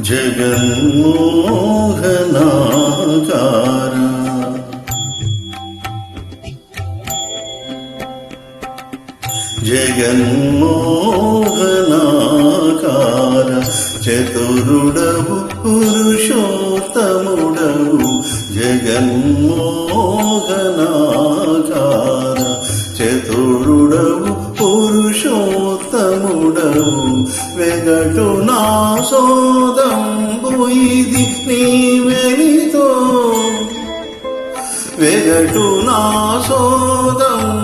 జగన్మోహనాకార జగన్మోహనాకార చతురుడవు పురుషోత్తముడవు. జగన్మోహనాకార చతురుడవు పురుషోత్తముడవు. వెగటు నాశో సోదంబు ఇది నీ వెలితో వెగటు నా సోదము.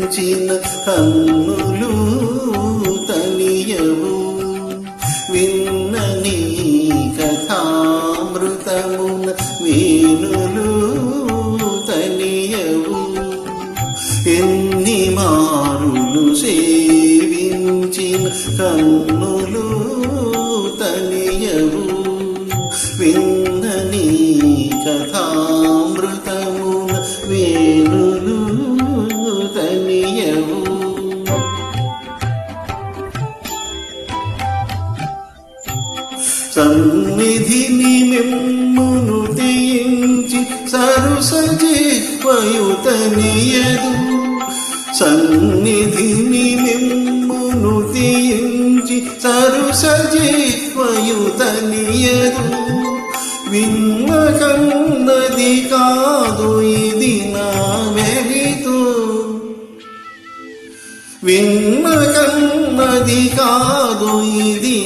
సేవించిన కన్నులు తనియవు. విన్నని కథామృతమున వేణులు తనియవు. ఎన్ని మారులు సేవించిన కన్నులు సన్నిధిని మిమ్మును తీయించి సరుసజీవయుతనియదు సన్నిధిని మిమ్మును తీయించి సరుసజీవయుతనియదు విన్నకన్నది కాదు ఇది నా వెలితో విన్నకన్నది కాదు ఇది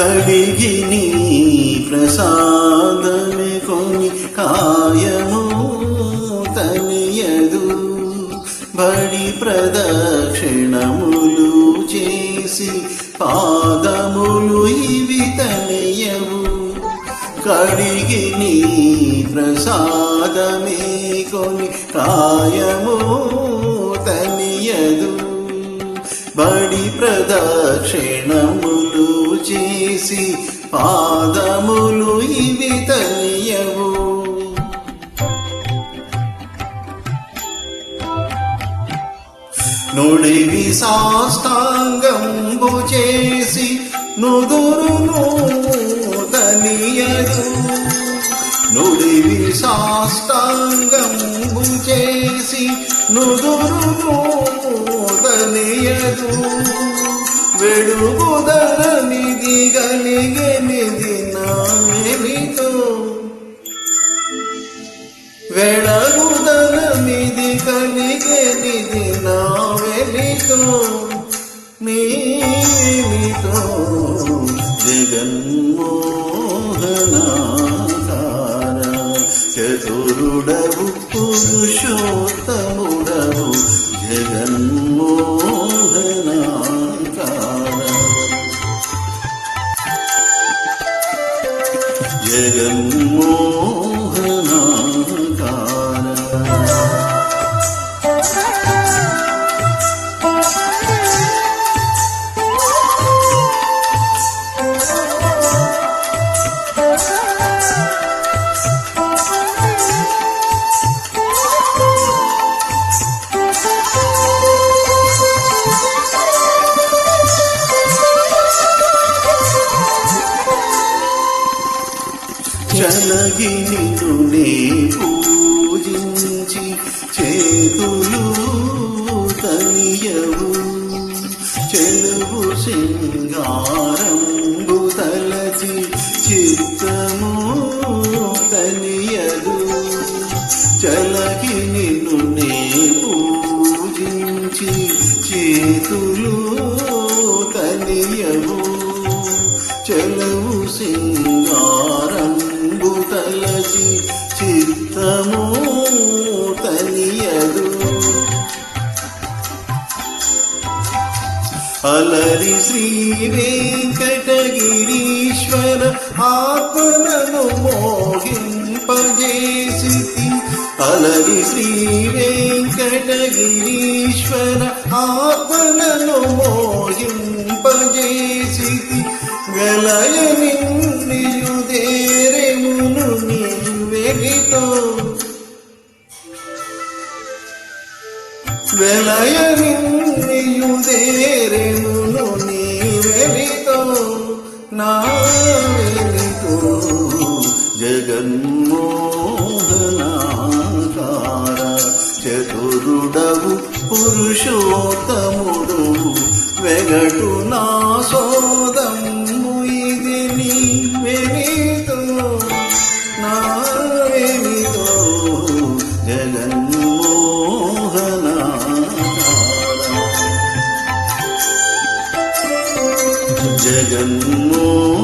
కడిగి నీ ప్రసాదమే కొని కాయము తనియదు. బడి ప్రదక్షిణములు చేసి పాదములు ఇవి తనియవు. కడిగి నీ ప్రసాదమే కొని కాయము తనియదు. బడి ప్రదక్షిణములు చేసి పాదములు ఇవి తయ్యవు. నుడివి సాష్టాంగంబు చేసి నుదురును తనియదు నుడివి సాష్టాంగంబు చేసి నుదురును తనియదు వెడుగుదల నిధి గలిగనిది నా వెలితో నిధి కలిగనిది నా చలగి నిన్నునే పూజించి చేతులు తనియవు. చెలువు సింగారంబు తలచి చిత్తము తనియదు. చలగి నిన్నునే పూజించి చేతులు తనియవు. చెలవు సింగారం తలచి చిత్తము తనియదు అలరి శ్రీ వెంకటగిరీశ్వర ఆత్మను మోహింపజేసి అలరి శ్రీ వెంకటగిరీశ్వర ఆత్మను మోహింపజేసి గలయని వెలయ నిన్నియుదేరెమును నీవెలితో నా వెలితో జగన్మోహనాకార చతురుడవు పురుషోత్తముడు వెగటు నా సోదము ఇది నీ వెలితో జగన్మోహనాకార జగన్మోహన